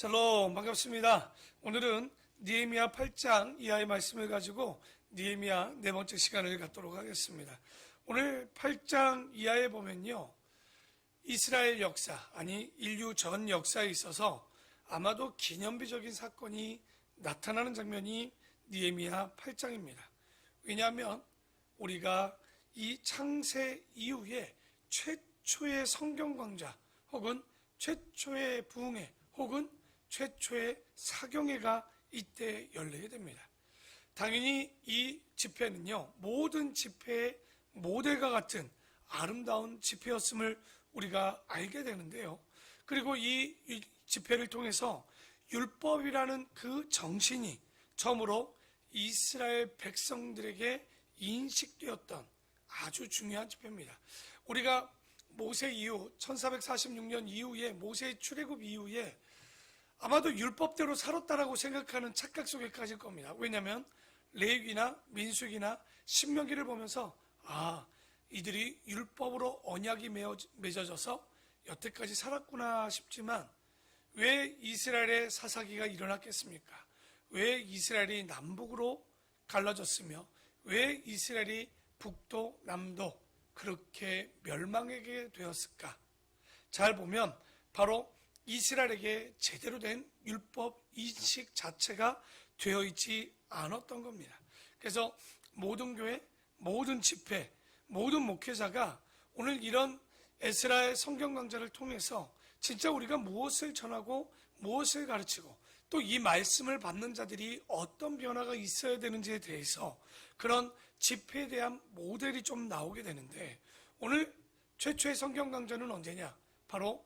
샬롬 반갑습니다. 오늘은 니에미야 8장 이하의 말씀을 가지고 니에미야 네 번째 시간을 갖도록 하겠습니다. 오늘 8장 이하에 보면요. 이스라엘 역사, 아니 인류 전 역사에 있어서 아마도 기념비적인 사건이 나타나는 장면이 니에미야 8장입니다. 왜냐하면 우리가 이 창세 이후에 최초의 성경 강좌 혹은 최초의 부흥회 혹은 최초의 사경회가 이때 열리게 됩니다. 당연히 이 집회는요, 모든 집회의 모델과 같은 아름다운 집회였음을 우리가 알게 되는데요. 그리고 이 집회를 통해서 율법이라는 그 정신이 처음으로 이스라엘 백성들에게 인식되었던 아주 중요한 집회입니다. 우리가 모세 이후 1446년 이후에 모세의 출애굽 이후에 아마도 율법대로 살았다라고 생각하는 착각 속에 빠질 겁니다. 왜냐하면 레위기나 민수기나 신명기를 보면서 아 이들이 율법으로 언약이 맺어져서 여태까지 살았구나 싶지만 왜 이스라엘의 사사기가 일어났겠습니까? 왜 이스라엘이 남북으로 갈라졌으며 왜 이스라엘이 북도 남도 그렇게 멸망하게 되었을까? 잘 보면 바로 이스라엘에게 제대로 된 율법 인식 자체가 되어 있지 않았던 겁니다. 그래서 모든 교회, 모든 집회, 모든 목회자가 오늘 이런 에스라의 성경 강좌를 통해서 진짜 우리가 무엇을 전하고 무엇을 가르치고 또 이 말씀을 받는 자들이 어떤 변화가 있어야 되는지에 대해서 그런 집회에 대한 모델이 좀 나오게 되는데 오늘 최초의 성경 강좌는 언제냐? 바로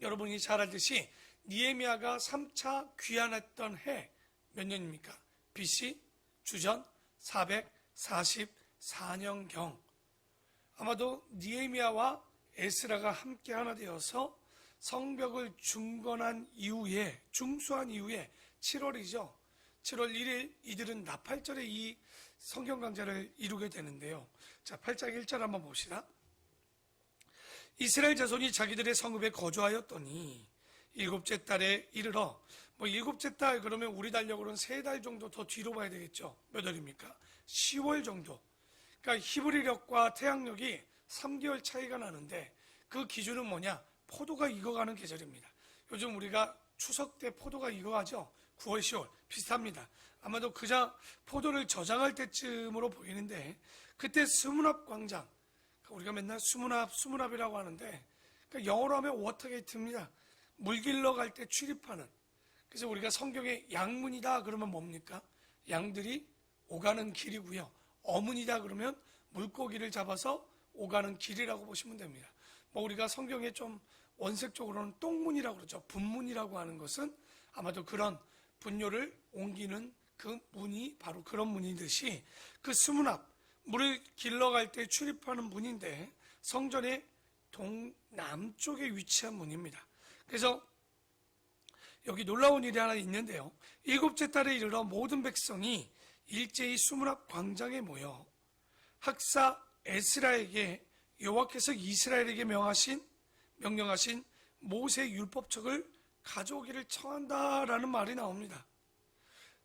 여러분이 잘 알듯이 니에미아가 3차 귀환했던 해 몇 년입니까? BC 주전 444년경 아마도 니에미아와 에스라가 함께 하나 되어서 성벽을 중건한 이후에 중수한 이후에 7월이죠. 7월 1일 이들은 나팔절에 이 성경 강좌를 이루게 되는데요. 자, 8장 1절 한번 봅시다. 이스라엘 자손이 자기들의 성읍에 거주하였더니 일곱째 달에 이르러 뭐 일곱째 달 그러면 우리 달력으로는 세 달 정도 더 뒤로 봐야 되겠죠. 몇 월입니까? 10월 정도. 그러니까 히브리력과 태양력이 3개월 차이가 나는데 그 기준은 뭐냐? 포도가 익어가는 계절입니다. 요즘 우리가 추석 때 포도가 익어가죠? 9월, 10월. 비슷합니다. 아마도 그자 포도를 저장할 때쯤으로 보이는데 그때 스문합 광장. 우리가 맨날 수문합, 수문합이라고 하는데 그러니까 영어로 하면 워터게이트입니다. 물 길러 갈 때 출입하는. 그래서 우리가 성경에 양문이다 그러면 뭡니까? 양들이 오가는 길이고요. 어문이다 그러면 물고기를 잡아서 오가는 길이라고 보시면 됩니다. 뭐 우리가 성경에 좀 원색적으로는 똥문이라고 그러죠. 분문이라고 하는 것은 아마도 그런 분뇨를 옮기는 그 문이 바로 그런 문이듯이 그 수문 앞 물을 길러 갈 때 출입하는 문인데 성전의 동남쪽에 위치한 문입니다. 그래서 여기 놀라운 일이 하나 있는데요. 일곱째 달에 이르러 모든 백성이 일제히 수문 앞 광장에 모여 학사 에스라에게 여호와께서 이스라엘에게 명하신 명령하신 모세 율법책을 가져오기를 청한다라는 말이 나옵니다.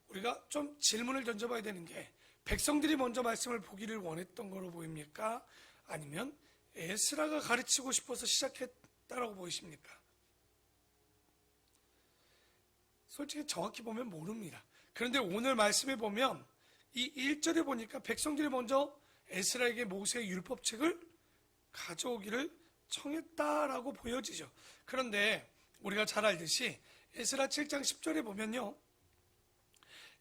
우리가 좀 질문을 던져봐야 되는 게 백성들이 먼저 말씀을 보기를 원했던 거로 보입니까? 아니면 에스라가 가르치고 싶어서 시작했다라고 보이십니까? 솔직히 정확히 보면 모릅니다. 그런데 오늘 말씀에 보면 이 1절에 보니까 백성들이 먼저 에스라에게 모세의 율법책을 가져오기를 청했다라고 보여지죠. 그런데 우리가 잘 알듯이 에스라 7장 10절에 보면요.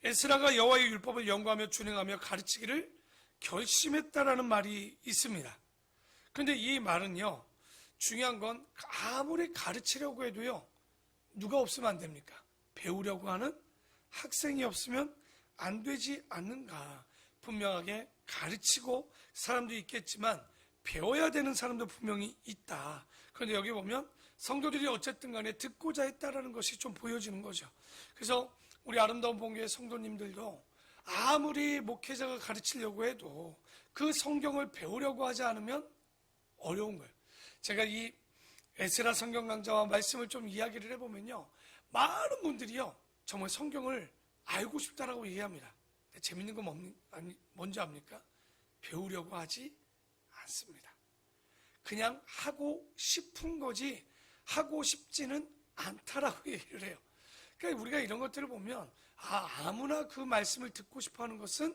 에스라가 여호와의 율법을 연구하며 준행하며 가르치기를 결심했다라는 말이 있습니다. 그런데 이 말은요. 중요한 건 아무리 가르치려고 해도요. 누가 없으면 안 됩니까? 배우려고 하는 학생이 없으면 안 되지 않는가. 분명하게 가르치고 사람도 있겠지만 배워야 되는 사람도 분명히 있다. 그런데 여기 보면 성도들이 어쨌든 간에 듣고자 했다라는 것이 좀 보여지는 거죠. 그래서 우리 아름다운 본교의 성도님들도 아무리 목회자가 가르치려고 해도 그 성경을 배우려고 하지 않으면 어려운 거예요. 제가 이 에스라 성경 강좌와 말씀을 좀 이야기를 해보면요. 많은 분들이요. 정말 성경을 알고 싶다라고 얘기합니다. 재밌는 건 뭔지 압니까? 배우려고 하지 않습니다. 그냥 하고 싶은 거지 하고 싶지는 않다라고 얘기를 해요. 그러니까 우리가 이런 것들을 보면 아, 아무나 그 말씀을 듣고 싶어 하는 것은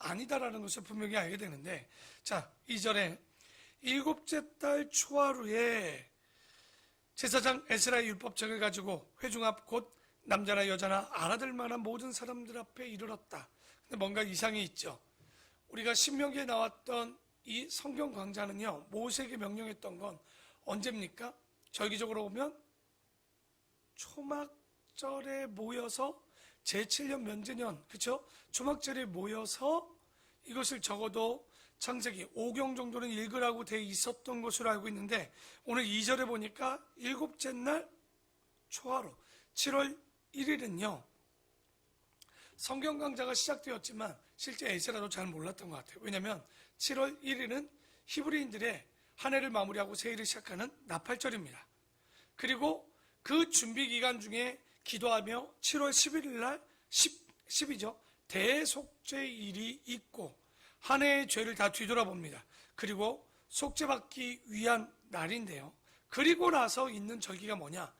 아니다라는 것을 분명히 알게 되는데 자, 2절에 일곱째 달 초하루에 제사장 에스라의 율법책을 가지고 회중 앞 곧 남자나 여자나 알아들 만한 모든 사람들 앞에 이르렀다. 근데 뭔가 이상이 있죠. 우리가 신명기에 나왔던 이 성경 강좌는요, 모세에게 명령했던 건 언제입니까? 절기적으로 보면 초막 절에 모여서 제7년 면제년, 그쵸? 초막절에 모여서 이것을 적어도 창세기 5경 정도는 읽으라고 돼 있었던 것으로 알고 있는데 오늘 2절에 보니까 일곱째 날 초하루 7월 1일은요. 성경 강좌가 시작되었지만 실제 에스라도 잘 몰랐던 것 같아요. 왜냐하면 7월 1일은 히브리인들의 한 해를 마무리하고 새해를 시작하는 나팔절입니다. 그리고 그 준비 기간 중에 기도하며 7월 11일 날 10, 10이죠. 대속죄 일이 있고 한 해의 죄를 다 뒤돌아봅니다. 그리고 속죄받기 위한 날인데요. 그리고 나서 있는 절기가 뭐냐?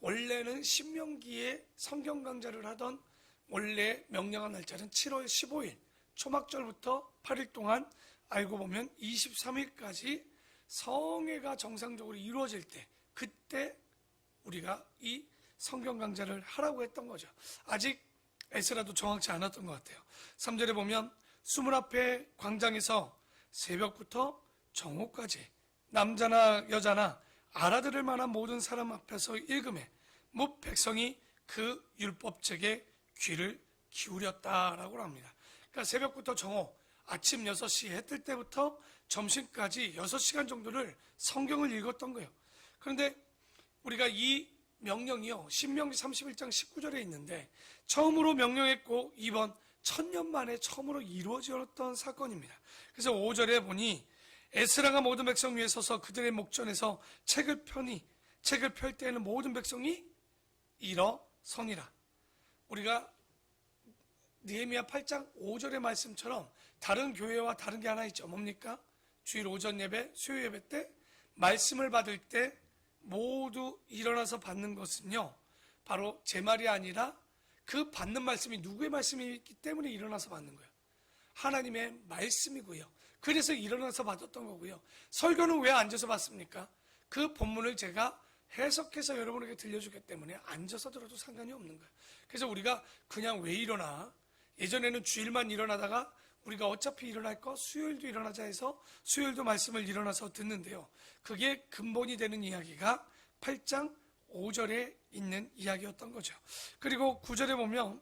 원래는 신명기에 성경 강좌를 하던 원래 명령한 날짜는 7월 15일 초막절부터 8일 동안 알고 보면 23일까지 성회가 정상적으로 이루어질 때 그때 우리가 이 성경 강좌를 하라고 했던 거죠. 아직 에스라도 정확치 않았던 것 같아요. 3절에 보면 수문 앞에 광장에서 새벽부터 정오까지 남자나 여자나 알아들을 만한 모든 사람 앞에서 읽음에 무 백성이 그 율법책에 귀를 기울였다라고 합니다. 그러니까 새벽부터 정오, 아침 6시 해 뜰 때부터 점심까지 6시간 정도를 성경을 읽었던 거예요. 그런데 우리가 이 명령이요. 신명기 31장 19절에 있는데 처음으로 명령했고 이번 천년 만에 처음으로 이루어졌던 사건입니다. 그래서 5절에 보니 에스라가 모든 백성 위에 서서 그들의 목전에서 책을 펴니 책을 펼 때에는 모든 백성이 일어서니라. 우리가 느헤미야 8장 5절의 말씀처럼 다른 교회와 다른 게 하나 있죠. 뭡니까? 주일 오전 예배, 수요 예배 때 말씀을 받을 때 모두 일어나서 받는 것은요. 바로 제 말이 아니라 그 받는 말씀이 누구의 말씀이기 때문에 일어나서 받는 거예요. 하나님의 말씀이고요. 그래서 일어나서 받았던 거고요. 설교는 왜 앉아서 받습니까? 그 본문을 제가 해석해서 여러분에게 들려주기 때문에 앉아서 들어도 상관이 없는 거예요. 그래서 우리가 그냥 왜 일어나? 예전에는 주일만 일어나다가 우리가 어차피 일어날 거 수요일도 일어나자 해서 수요일도 말씀을 일어나서 듣는데요. 그게 근본이 되는 이야기가 8장 5절에 있는 이야기였던 거죠. 그리고 9절에 보면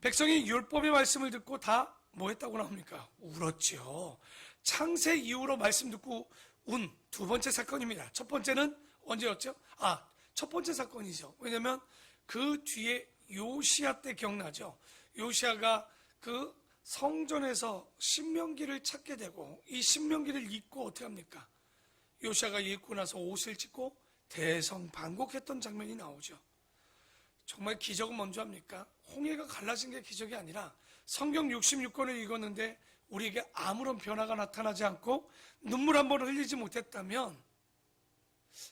백성이 율법의 말씀을 듣고 다 뭐 했다고 나옵니까? 울었지요. 창세 이후로 말씀 듣고 운 두 번째 사건입니다. 첫 번째는 언제였죠? 아, 첫 번째 사건이죠. 왜냐면 그 뒤에 요시아 때 기억나죠? 요시아가 그 성전에서 신명기를 찾게 되고 이 신명기를 읽고 어떻게 합니까? 요시아가 읽고 나서 옷을 찢고 대성 반곡했던 장면이 나오죠. 정말 기적은 뭔지 압니까? 홍해가 갈라진 게 기적이 아니라 성경 66권을 읽었는데 우리에게 아무런 변화가 나타나지 않고 눈물 한 번 흘리지 못했다면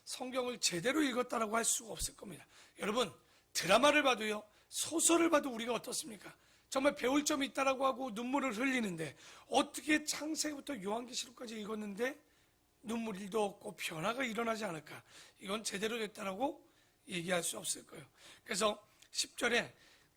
성경을 제대로 읽었다라고 할 수가 없을 겁니다. 여러분 드라마를 봐도요 소설을 봐도 우리가 어떻습니까? 정말 배울 점이 있다라고 하고 눈물을 흘리는데 어떻게 창세기부터 요한계시록까지 읽었는데 눈물도 없고 변화가 일어나지 않을까? 이건 제대로 됐다라고 얘기할 수 없을 거예요. 그래서 10절에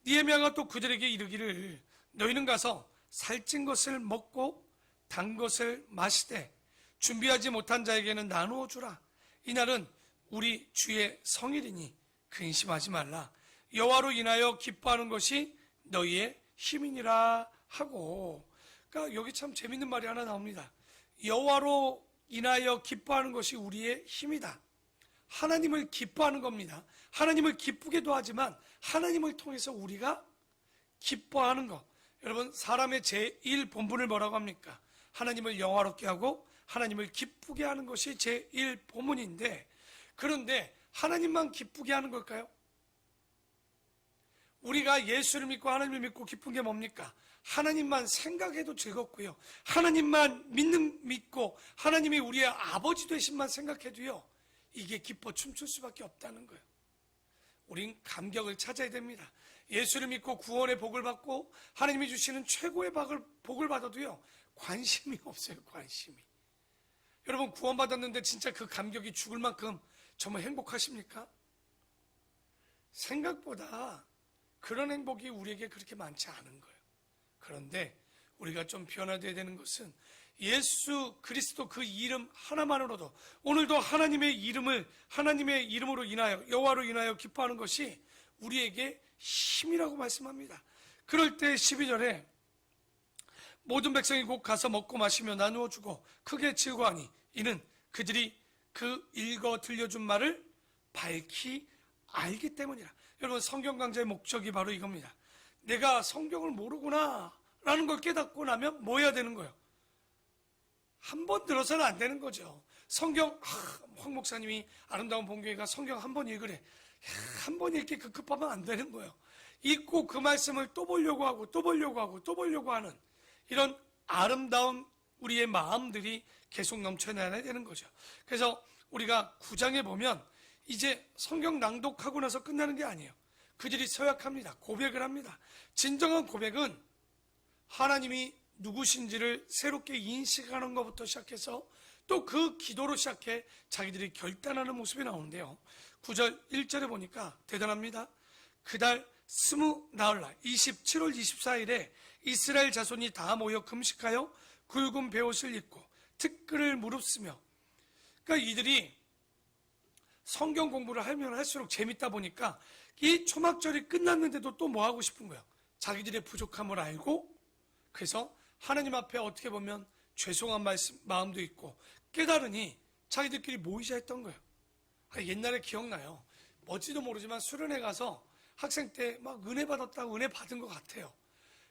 니에미아가 또 그들에게 이르기를 너희는 가서 살찐 것을 먹고 단 것을 마시되 준비하지 못한 자에게는 나누어 주라. 이날은 우리 주의 성일이니 근심하지 말라. 여호와로 인하여 기뻐하는 것이 너희의 힘이니라 하고. 그러니까 여기 참 재밌는 말이 하나 나옵니다. 여호와로 인하여 기뻐하는 것이 우리의 힘이다. 하나님을 기뻐하는 겁니다. 하나님을 기쁘게도 하지만 하나님을 통해서 우리가 기뻐하는 것. 여러분, 사람의 제1 본분을 뭐라고 합니까? 하나님을 영화롭게 하고 하나님을 기쁘게 하는 것이 제1 본문인데 그런데 하나님만 기쁘게 하는 걸까요? 우리가 예수를 믿고 하나님을 믿고 기쁜 게 뭡니까? 하나님만 생각해도 즐겁고요. 하나님만 믿는 믿고 하나님이 우리의 아버지 되신만 생각해도요. 이게 기뻐 춤출 수밖에 없다는 거예요. 우린 감격을 찾아야 됩니다. 예수를 믿고 구원의 복을 받고 하나님이 주시는 최고의 복을, 복을 받아도요. 관심이 없어요. 관심이. 여러분 구원받았는데 진짜 그 감격이 죽을 만큼 정말 행복하십니까? 생각보다 그런 행복이 우리에게 그렇게 많지 않은 거예요. 그런데 우리가 좀 변화되어야 되는 것은 예수 그리스도 그 이름 하나만으로도 오늘도 하나님의 이름을 하나님의 이름으로 인하여 여호와로 인하여 기뻐하는 것이 우리에게 힘이라고 말씀합니다. 그럴 때 12절에 모든 백성이 곧 가서 먹고 마시며 나누어 주고 크게 즐거하니 이는 그들이 그 읽어 들려준 말을 밝히 알기 때문이라. 여러분 성경 강좌의 목적이 바로 이겁니다. 내가 성경을 모르구나 라는 걸 깨닫고 나면 뭐 해야 되는 거예요? 한 번 들어서는 안 되는 거죠. 성경 아, 황 목사님이 아름다운 본교회가 성경 한 번 읽으래. 한 번 읽기 급급하면 안 되는 거예요. 읽고 그 말씀을 또 보려고 하고 또 보려고 하고 또 보려고 하는 이런 아름다운 우리의 마음들이 계속 넘쳐나야 되는 거죠. 그래서 우리가 구장에 보면 이제 성경 낭독하고 나서 끝나는 게 아니에요. 그들이 서약합니다. 고백을 합니다. 진정한 고백은 하나님이 누구신지를 새롭게 인식하는 것부터 시작해서 또 그 기도로 시작해 자기들이 결단하는 모습이 나오는데요. 9절 1절에 보니까 대단합니다. 그달 스무 나흘날 27월 24일에 이스라엘 자손이 다 모여 금식하여 굵은 베옷을 입고 특글을 무릅쓰며 그러니까 이들이 성경 공부를 하면 할수록 재밌다 보니까 이 초막절이 끝났는데도 또 뭐 하고 싶은 거예요. 자기들의 부족함을 알고 그래서 하나님 앞에 어떻게 보면 죄송한 말씀, 마음도 있고 깨달으니 자기들끼리 모이자 했던 거예요. 아, 옛날에 기억나요. 뭔지도 모르지만 수련회 가서 학생 때 막 은혜 받았다고 은혜 받은 것 같아요.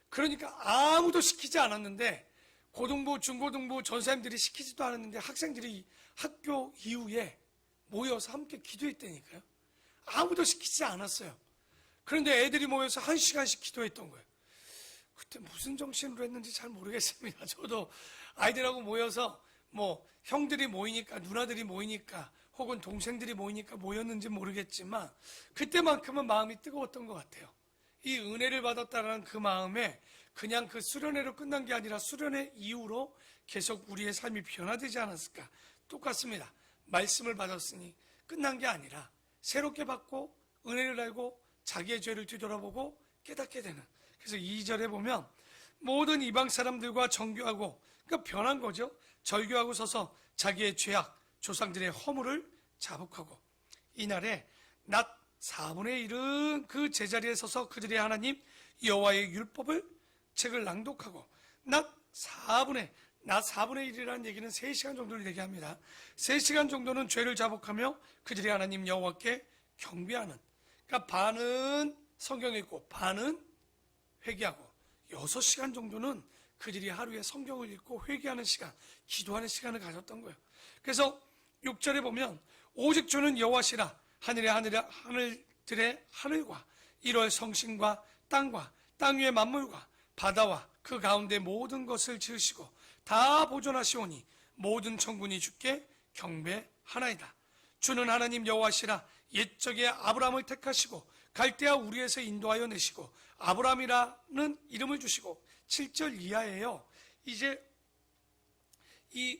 그러니까 아무도 시키지 않았는데 고등부, 중고등부 전사님들이 시키지도 않았는데 학생들이 학교 이후에 모여서 함께 기도했다니까요. 아무도 시키지 않았어요. 그런데 애들이 모여서 한 시간씩 기도했던 거예요. 그때 무슨 정신으로 했는지 잘 모르겠습니다. 저도 아이들하고 모여서 뭐 형들이 모이니까 누나들이 모이니까 혹은 동생들이 모이니까 모였는지 모르겠지만 그때만큼은 마음이 뜨거웠던 것 같아요. 이 은혜를 받았다는 그 마음에 그냥 그 수련회로 끝난 게 아니라 수련회 이후로 계속 우리의 삶이 변화되지 않았을까? 똑같습니다. 말씀을 받았으니 끝난 게 아니라 새롭게 받고 은혜를 알고 자기의 죄를 뒤돌아보고 깨닫게 되는. 그래서 2절에 보면 모든 이방 사람들과 정교하고 그러니까 변한 거죠. 절교하고 서서 자기의 죄악, 조상들의 허물을 자복하고 이날에 낮 4분의 1은 그 제자리에 서서 그들의 하나님 여호와의 율법을 책을 낭독하고 낮 4분의 낮 4분의 1이라는 얘기는 3시간 정도를 얘기합니다. 3시간 정도는 죄를 자복하며 그들의 하나님 여호와께 경배하는 그러니까 반은 성경 읽고 반은 회개하고 6시간 정도는 그들이 하루에 성경을 읽고 회개하는 시간, 기도하는 시간을 가졌던 거예요. 그래서 6절에 보면 오직 주는 여호와시라 하늘의 하늘의 하늘들의 하늘과 1월 성신과 땅과 땅 위의 만물과 바다와 그 가운데 모든 것을 지으시고 다 보존하시오니 모든 천군이 주께 경배하나이다. 주는 하나님 여호와시라 옛적에 아브라함을 택하시고 갈대아 우리에서 인도하여 내시고 아브라함이라는 이름을 주시고 7절 이하에요. 이제 이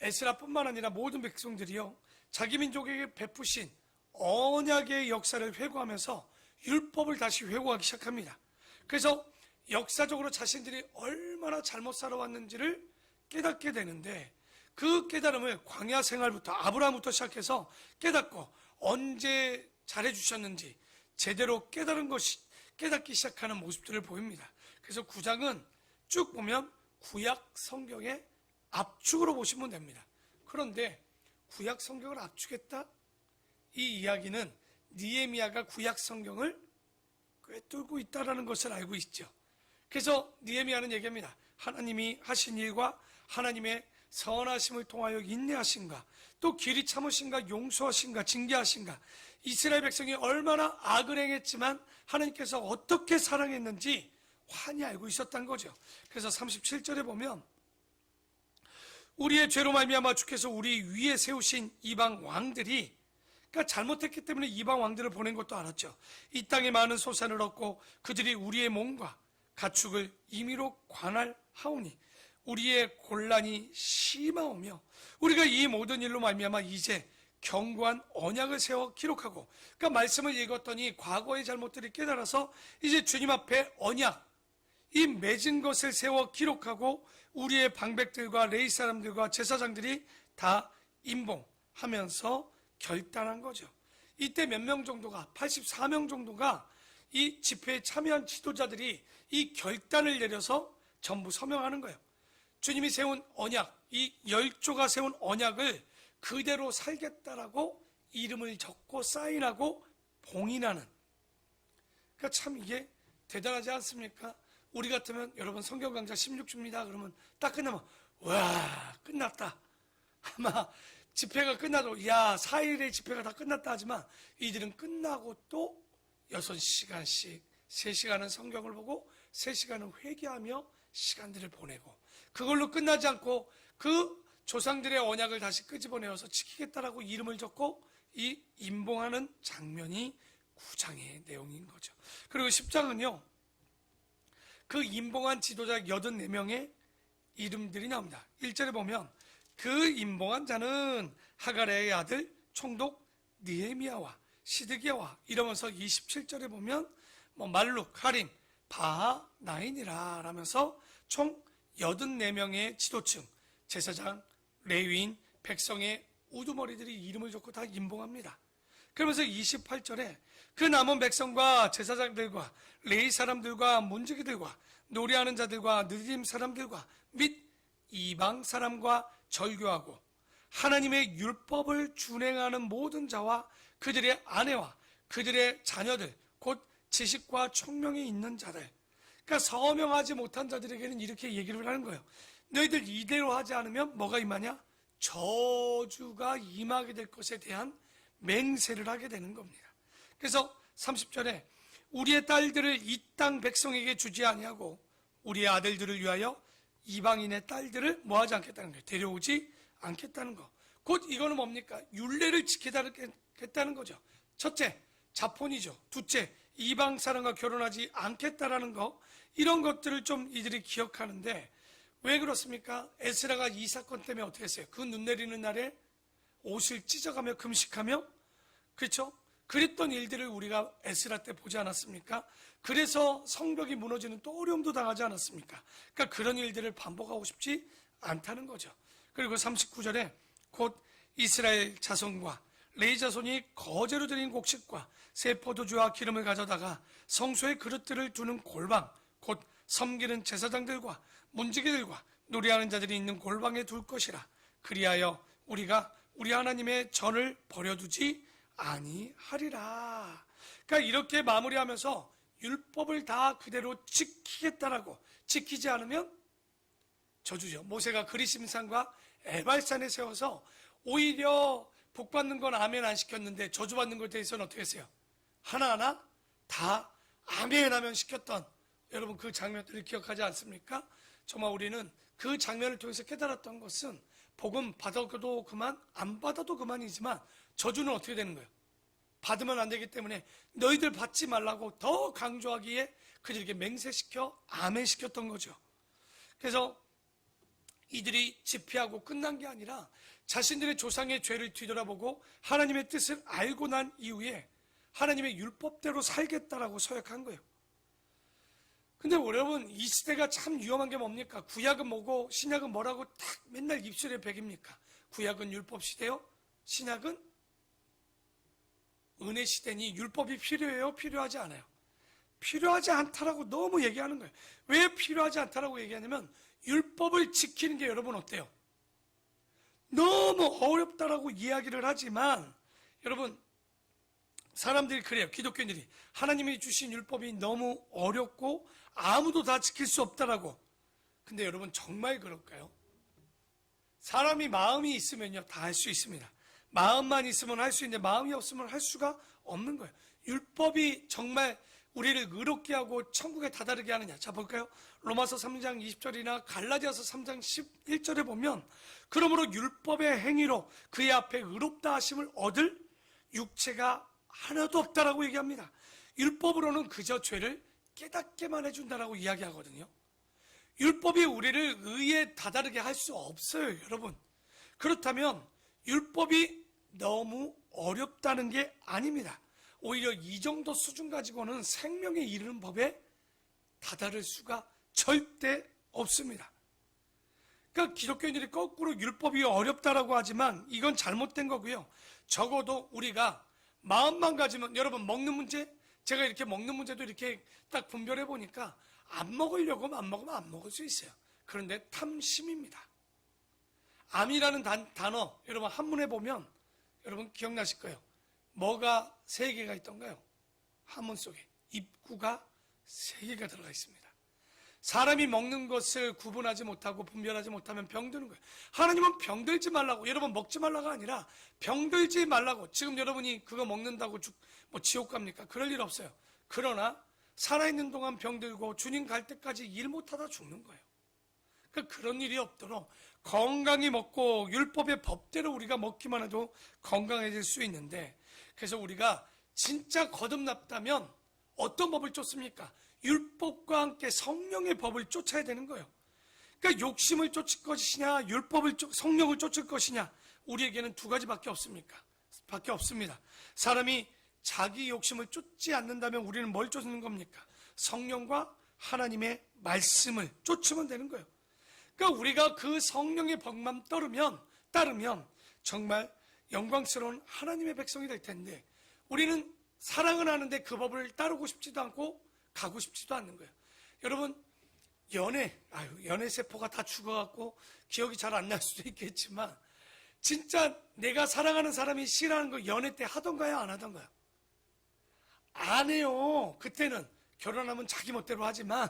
에스라뿐만 아니라 모든 백성들이요. 자기 민족에게 베푸신 언약의 역사를 회고하면서 율법을 다시 회고하기 시작합니다. 그래서 역사적으로 자신들이 얼마나 잘못 살아왔는지를 깨닫게 되는데 그 깨달음을 광야 생활부터 아브라함부터 시작해서 깨닫고 언제 잘해 주셨는지 제대로 깨달은 것이 깨닫기 시작하는 모습들을 보입니다. 그래서 구장은 쭉 보면 구약 성경의 압축으로 보시면 됩니다. 그런데 구약 성경을 압축했다? 이 이야기는 니에미아가 구약 성경을 꿰뚫고 있다라는 것을 알고 있죠. 그래서 니에미아는 얘기합니다. 하나님이 하신 일과 하나님의 선하심을 통하여 인내하신가 또 길이 참으신가 용서하신가 징계하신가 이스라엘 백성이 얼마나 악을 행했지만 하나님께서 어떻게 사랑했는지 환히 알고 있었던 거죠. 그래서 37절에 보면 우리의 죄로 말미암아 주께서 우리 위에 세우신 이방 왕들이 그러니까 잘못했기 때문에 이방 왕들을 보낸 것도 알았죠. 이 땅에 많은 소산을 얻고 그들이 우리의 몸과 가축을 임의로 관할하오니 우리의 곤란이 심하오며 우리가 이 모든 일로 말미암아 이제 견고한 언약을 세워 기록하고 그러니까 말씀을 읽었더니 과거의 잘못들을 깨달아서 이제 주님 앞에 언약 이 맺은 것을 세워 기록하고 우리의 방백들과 레이 사람들과 제사장들이 다 임봉하면서 결단한 거죠. 이때 몇 명 정도가 84명 정도가 이 집회에 참여한 지도자들이 이 결단을 내려서 전부 서명하는 거예요. 주님이 세운 언약, 이 열조가 세운 언약을 그대로 살겠다라고 이름을 적고 사인하고 봉인하는. 그러니까 참 이게 대단하지 않습니까? 우리 같으면 여러분 성경 강좌 16주입니다. 그러면 딱 끝나면 와 끝났다. 아마 집회가 끝나도 야 4일의 집회가 다 끝났다 하지만 이들은 끝나고 또 6시간씩 3시간은 성경을 보고 3시간은 회개하며 시간들을 보내고 그걸로 끝나지 않고 그 조상들의 언약을 다시 끄집어내어서 지키겠다라고 이름을 적고 이 임봉하는 장면이 9장의 내용인 거죠. 그리고 10장은요. 그 임봉한 지도자 84명의 이름들이 나옵니다. 1절에 보면 그 임봉한 자는 하가레의 아들 총독 느헤미야와 시드기야와 이러면서 27절에 보면 뭐 말룩, 하림, 바하, 나인이라 라면서 총 84명의 지도층, 제사장, 레위인, 백성의 우두머리들이 이름을 적고 다 임봉합니다. 그러면서 28절에 그 남은 백성과 제사장들과 레이 사람들과 문지기들과 노래하는 자들과 느림 사람들과 및 이방 사람과 절교하고 하나님의 율법을 준행하는 모든 자와 그들의 아내와 그들의 자녀들 곧 지식과 총명이 있는 자들 그러니까 서명하지 못한 자들에게는 이렇게 얘기를 하는 거예요. 너희들 이대로 하지 않으면 뭐가 임하냐? 저주가 임하게 될 것에 대한 맹세를 하게 되는 겁니다. 그래서 30절에 우리의 딸들을 이 땅 백성에게 주지 아니하고 우리의 아들들을 위하여 이방인의 딸들을 뭐 하지 않겠다는 거예요. 데려오지 않겠다는 거. 곧 이거는 뭡니까? 율례를 지키겠다는 거죠. 첫째, 자폰이죠. 둘째, 이방 사람과 결혼하지 않겠다라는 거. 이런 것들을 좀 이들이 기억하는데 왜 그렇습니까? 에스라가 이 사건 때문에 어떻게 했어요? 그 눈 내리는 날에 옷을 찢어가며 금식하며 그렇죠? 그랬던 일들을 우리가 에스라 때 보지 않았습니까? 그래서 성벽이 무너지는 또 어려움도 당하지 않았습니까? 그러니까 그런 일들을 반복하고 싶지 않다는 거죠. 그리고 39절에 곧 이스라엘 자손과 레이 자손이 거제로 드린 곡식과 새 포도주와 기름을 가져다가 성소의 그릇들을 두는 골방 곧 섬기는 제사장들과 문지기들과 노래하는 자들이 있는 골방에 둘 것이라 그리하여 우리가 우리 하나님의 전을 버려두지 아니하리라. 그러니까 이렇게 마무리하면서 율법을 다 그대로 지키겠다라고 지키지 않으면 저주죠. 모세가 그리심산과 에발산에 세워서 오히려 복 받는 건 아멘 안 시켰는데 저주 받는 것에 대해서는 어떻게 했어요? 하나하나 다 아멘 하면 시켰던 여러분 그 장면들을 기억하지 않습니까? 정말 우리는 그 장면을 통해서 깨달았던 것은 복음 받아도 그만 안 받아도 그만이지만 저주는 어떻게 되는 거예요? 받으면 안 되기 때문에 너희들 받지 말라고 더 강조하기에 그들에게 맹세시켜 아멘 시켰던 거죠. 그래서 이들이 집회하고 끝난 게 아니라 자신들의 조상의 죄를 뒤돌아보고 하나님의 뜻을 알고 난 이후에 하나님의 율법대로 살겠다라고 서약한 거예요. 근데 여러분 이 시대가 참 위험한 게 뭡니까? 구약은 뭐고 신약은 뭐라고 딱 맨날 입술에 베깁니까? 구약은 율법 시대요. 신약은 은혜 시대니 율법이 필요해요? 필요하지 않아요? 필요하지 않다라고 너무 얘기하는 거예요. 왜 필요하지 않다라고 얘기하냐면 율법을 지키는 게 여러분 어때요? 너무 어렵다라고 이야기를 하지만 여러분 사람들이 그래요. 기독교인들이 하나님이 주신 율법이 너무 어렵고 아무도 다 지킬 수 없다라고. 근데 여러분 정말 그럴까요? 사람이 마음이 있으면요, 다 할 수 있습니다. 마음만 있으면 할 수 있는데 마음이 없으면 할 수가 없는 거예요. 율법이 정말 우리를 의롭게 하고 천국에 다다르게 하느냐. 자, 볼까요? 로마서 3장 20절이나 갈라디아서 3장 11절에 보면 그러므로 율법의 행위로 그의 앞에 의롭다 하심을 얻을 육체가 하나도 없다라고 얘기합니다. 율법으로는 그저 죄를 깨닫게만 해준다라고 이야기하거든요. 율법이 우리를 의에 다다르게 할 수 없어요, 여러분. 그렇다면 율법이 너무 어렵다는 게 아닙니다. 오히려 이 정도 수준 가지고는 생명에 이르는 법에 다다를 수가 절대 없습니다. 그러니까 기독교인들이 거꾸로 율법이 어렵다라고 하지만 이건 잘못된 거고요. 적어도 우리가 마음만 가지면 여러분 먹는 문제 제가 이렇게 먹는 문제도 이렇게 딱 분별해 보니까 안 먹으려고 안 먹으면 안 먹을 수 있어요. 그런데 탐심입니다. 암이라는 단, 단어 여러분 한문에 보면 여러분 기억나실 거예요. 뭐가 세 개가 있던가요? 한문 속에 입구가 세 개가 들어가 있습니다. 사람이 먹는 것을 구분하지 못하고 분별하지 못하면 병드는 거예요. 하나님은 병들지 말라고 여러분 먹지 말라가 아니라 병들지 말라고 지금 여러분이 그거 먹는다고 죽, 뭐 지옥 갑니까? 그럴 일 없어요. 그러나 살아있는 동안 병들고 주님 갈 때까지 일 못하다 죽는 거예요. 그러니까 그런 일이 없도록 건강히 먹고 율법의 법대로 우리가 먹기만 해도 건강해질 수 있는데 그래서 우리가 진짜 거듭났다면 어떤 법을 쫓습니까? 율법과 함께 성령의 법을 쫓아야 되는 거예요. 그러니까 욕심을 쫓을 것이냐, 율법을 쫓, 성령을 쫓을 것이냐, 우리에게는 두 가지밖에 없습니까? 밖에 없습니다. 사람이 자기 욕심을 쫓지 않는다면 우리는 뭘 쫓는 겁니까? 성령과 하나님의 말씀을 쫓으면 되는 거예요. 그러니까 우리가 그 성령의 법만 따르면 따르면 정말 영광스러운 하나님의 백성이 될 텐데 우리는 사랑은 하는데 그 법을 따르고 싶지도 않고 가고 싶지도 않는 거예요. 여러분 연애 아유 연애 세포가 다 죽어갖고 기억이 잘 안 날 수도 있겠지만 진짜 내가 사랑하는 사람이 싫어하는 거 연애 때 하던가요 안 하던가요? 안 해요. 그때는 결혼하면 자기 멋대로 하지만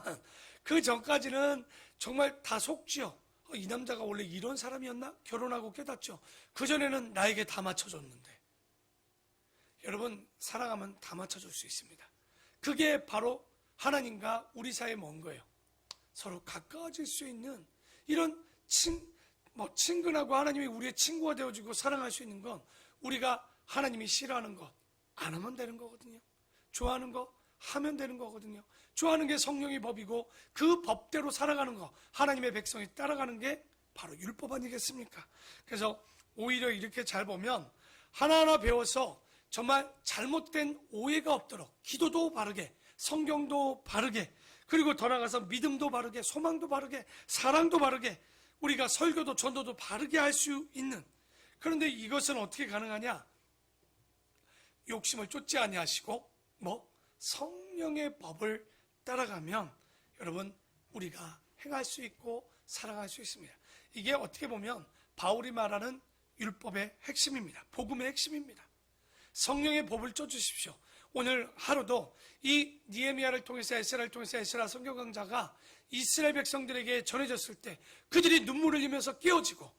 그 전까지는 정말 다 속지요. 어, 이 남자가 원래 이런 사람이었나? 결혼하고 깨닫죠. 그전에는 나에게 다 맞춰줬는데. 여러분, 사랑하면 다 맞춰줄 수 있습니다. 그게 바로 하나님과 우리 사이에 먼 거예요. 서로 가까워질 수 있는 이런 친, 뭐, 친근하고 하나님이 우리의 친구가 되어주고 사랑할 수 있는 건 우리가 하나님이 싫어하는 것 안 하면 되는 거거든요. 좋아하는 거 하면 되는 거거든요. 좋아하는 게 성령의 법이고 그 법대로 살아가는 거, 하나님의 백성이 따라가는 게 바로 율법 아니겠습니까? 그래서 오히려 이렇게 잘 보면 하나하나 배워서 정말 잘못된 오해가 없도록 기도도 바르게, 성경도 바르게, 그리고 더 나아가서 믿음도 바르게, 소망도 바르게, 사랑도 바르게, 우리가 설교도 전도도 바르게 할 수 있는 그런데 이것은 어떻게 가능하냐? 욕심을 쫓지 아니하시고 뭐 성령의 법을 따라가면 여러분 우리가 행할 수 있고 사랑할 수 있습니다. 이게 어떻게 보면 바울이 말하는 율법의 핵심입니다. 복음의 핵심입니다. 성령의 법을 쫓으십시오. 오늘 하루도 이 니에미아를 통해서 에스라를 통해서 에스라 성경 강자가 이스라엘 백성들에게 전해졌을 때 그들이 눈물을 흘리면서 깨어지고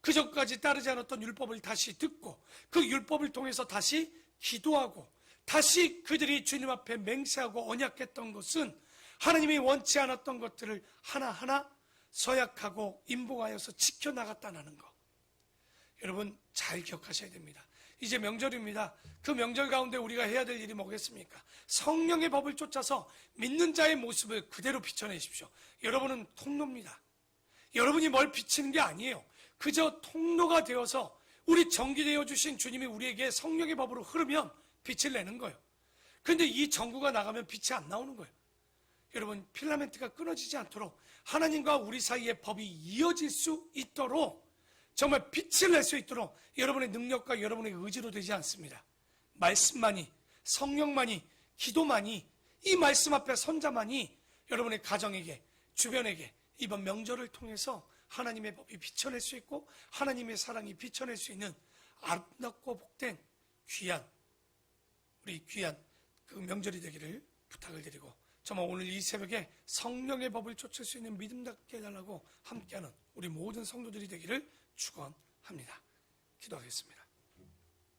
그 전까지 따르지 않았던 율법을 다시 듣고 그 율법을 통해서 다시 기도하고 다시 그들이 주님 앞에 맹세하고 언약했던 것은 하나님이 원치 않았던 것들을 하나하나 서약하고 인봉하여서 지켜나갔다는 것. 여러분 잘 기억하셔야 됩니다. 이제 명절입니다. 그 명절 가운데 우리가 해야 될 일이 뭐겠습니까? 성령의 법을 쫓아서 믿는 자의 모습을 그대로 비춰내십시오. 여러분은 통로입니다. 여러분이 뭘 비치는 게 아니에요. 그저 통로가 되어서 우리 정기되어 주신 주님이 우리에게 성령의 법으로 흐르면 빛을 내는 거예요. 근데 이 전구가 나가면 빛이 안 나오는 거예요. 여러분 필라멘트가 끊어지지 않도록 하나님과 우리 사이의 법이 이어질 수 있도록 정말 빛을 낼 수 있도록 여러분의 능력과 여러분의 의지로 되지 않습니다. 말씀만이 성령만이 기도만이 이 말씀 앞에 선자만이 여러분의 가정에게 주변에게 이번 명절을 통해서 하나님의 법이 비춰낼 수 있고 하나님의 사랑이 비춰낼 수 있는 아름답고 복된 귀한 우리 귀한 그 명절이 되기를 부탁을 드리고 정말 오늘 이 새벽에 성령의 법을 쫓을 수 있는 믿음답게 해달라고 함께하는 우리 모든 성도들이 되기를 축원합니다. 기도하겠습니다.